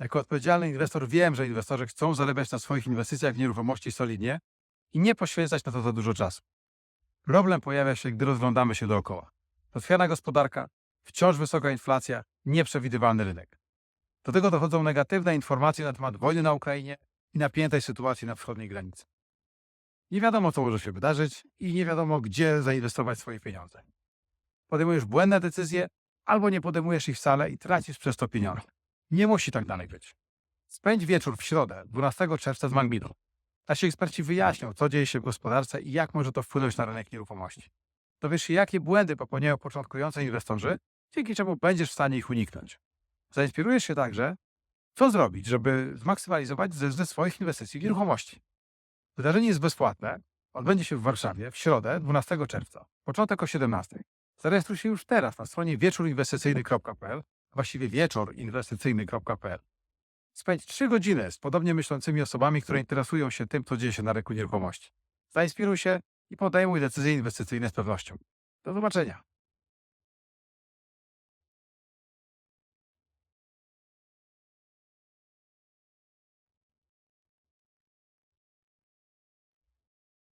Jako odpowiedzialny inwestor wiem, że inwestorzy chcą zarabiać na swoich inwestycjach w nieruchomości solidnie i nie poświęcać na to za dużo czasu. Problem pojawia się, gdy rozglądamy się dookoła. Rozchwiana gospodarka, wciąż wysoka inflacja, nieprzewidywalny rynek. Do tego dochodzą negatywne informacje na temat wojny na Ukrainie i napiętej sytuacji na wschodniej granicy. Nie wiadomo, co może się wydarzyć i nie wiadomo, gdzie zainwestować swoje pieniądze. Podejmujesz błędne decyzje albo nie podejmujesz ich wcale i tracisz przez to pieniądze. Nie musi tak dalej być. Spędź wieczór w środę, 12 czerwca z Magminą. Nasi eksperci wyjaśnią, co dzieje się w gospodarce i jak może to wpłynąć na rynek nieruchomości. Dowiesz się, jakie błędy popełniają początkujący inwestorzy, dzięki czemu będziesz w stanie ich uniknąć. Zainspirujesz się także, co zrobić, żeby zmaksymalizować zysk ze swoich inwestycji w nieruchomości. Wydarzenie jest bezpłatne. Odbędzie się w Warszawie w środę, 12 czerwca. Początek o 17. Zarejestruj się już teraz na stronie wieczorinwestycyjny.pl, właściwie wieczorinwestycyjny.pl. Spędź 3 godziny z podobnie myślącymi osobami, które interesują się tym, co dzieje się na rynku nieruchomości. Zainspiruj się i podejmuj decyzje inwestycyjne z pewnością. Do zobaczenia.